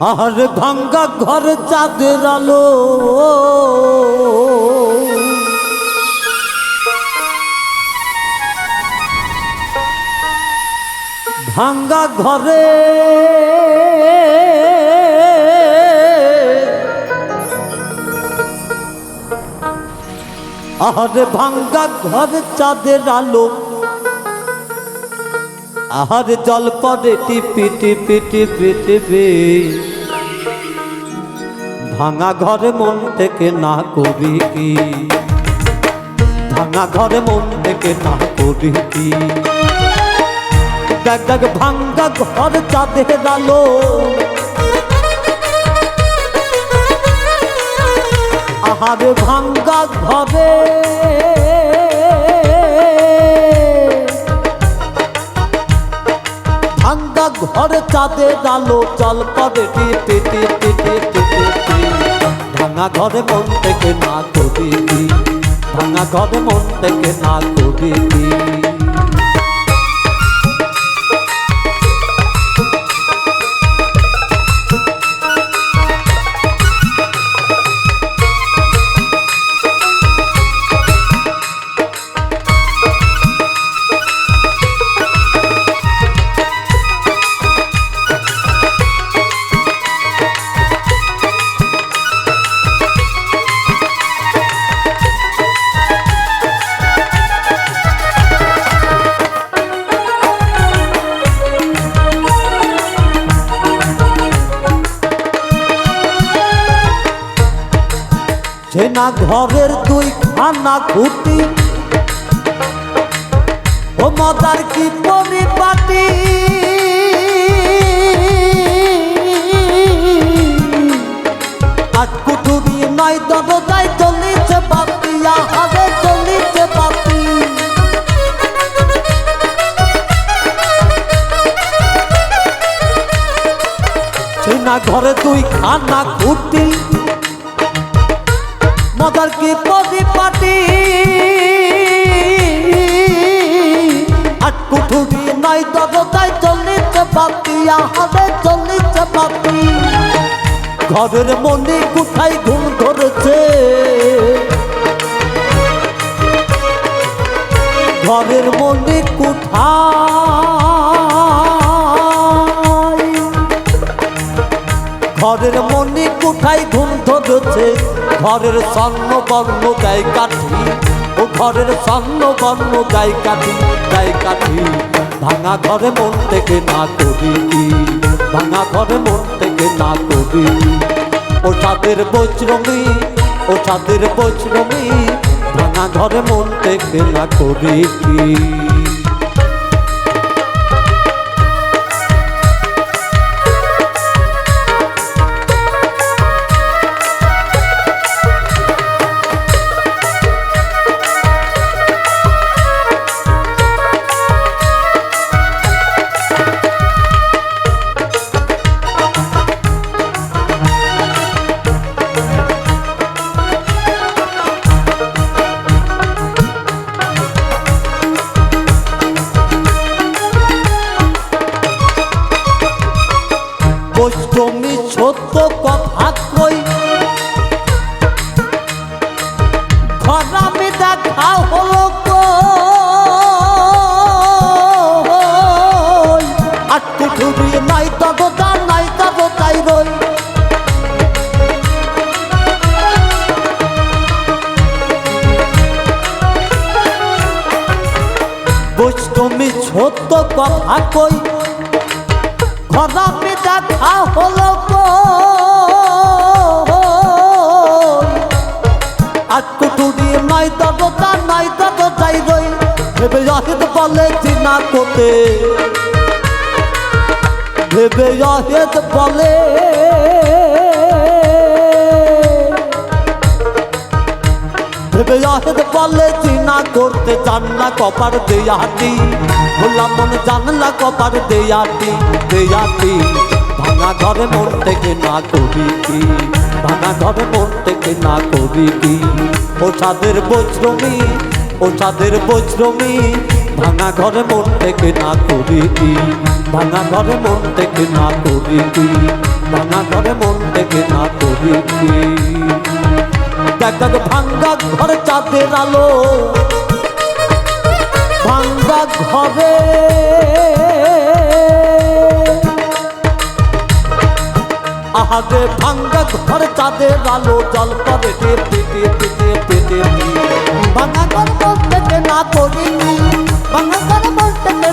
আর ভাঙ্গা ঘর চাঁদের আলো। ভাঙ্গা ঘরে আরে ভাঙ্গা ঘর চাঁদের আলো। আহার জল পরে টিপি টিপি টিপি টিপি। ভাঙা ঘরে মন থেকে না করি কি? ভাঙা ঘরে মন থেকে না করি কি? দেখ দেখ ভাঙ্গা ঘর চাঁদের আলো। আহারে ভাঙ্গা ঘরে। চাঁদের আলো জল পরে টিপি টিপি টিপি টিপি ভাঙা ঘরে মন থেকে না কবি ভাঙা ঘরে মন থেকে না করি কি সেনা ঘরের দুই খানা খুঁটি ও মদার কি পরিপাটি? আট কুটুরি নয় দরজায় চলিছে বাতি, আহারে চলিছে বাতি। সেনা ঘরে দুই খানা খুঁটি মদার কি পরিপাটি আট কুঠুরি নাই দরজায় চলিতে পাতি আহারে চলিতে পাতি ঘরের মনে কোথায় ঘুম ধরেছে। মনে কোথায় ঘুম ধরেছে? ঘরের স্বর্ণ বর্ণ গায়ে কাঠি। ও ঘরের স্বর্ণ বর্ণ গায়ে কাঠি গায়ে কাঠি। ভাঙা ঘরে মন থেকে না করি ভাঙা ঘরে মন থেকে না করি ও সাদের বৈশ্রমী ও সাদের বৈশ্রমী ভাঙা ঘরে মন থেকে না করি বৈষ্ণবী সত্য কথা কই। ঘরামে দেখা হলো নাই তদতা নাই তদতাই রই। বৈষ্ণবী সত্য কথা কই। ঘরামে দেখা হলো আর কুটুরি নাই দরজা নাই দরজাই রই। ভেবে জাহিদ বলে চিনা কোতে ভেবে জাহিদ বলে ভেবে জাহেদ বলে চিনা করতে জানলা কপার দেয়াটি ভোলা মন জানলা কপার দেয়াটি দেয়াটি ভাঙা ঘরে মন থেকে না করি কি? ভাঙা ঘরে মন থেকে না করি কি? ও সাদের বৈশ্রমী ও ভাঙা ঘরে মন থেকে না করি কি? ভাঙা ঘরে মন থেকে না করি কি? ভাঙা ঘরে মন থেকে না করি কি? দেখ দেখ ভাঙ্গা ঘরে চাঁদের আলো। ভাঙ্গা ঘরে। আহারে ভাঙ্গা ঘরে চাঁদের আলো, জল পরে টেপে টেপে টেপে টেপে ভাঙা ঘর থেকে না করি ভাঙা ঘর না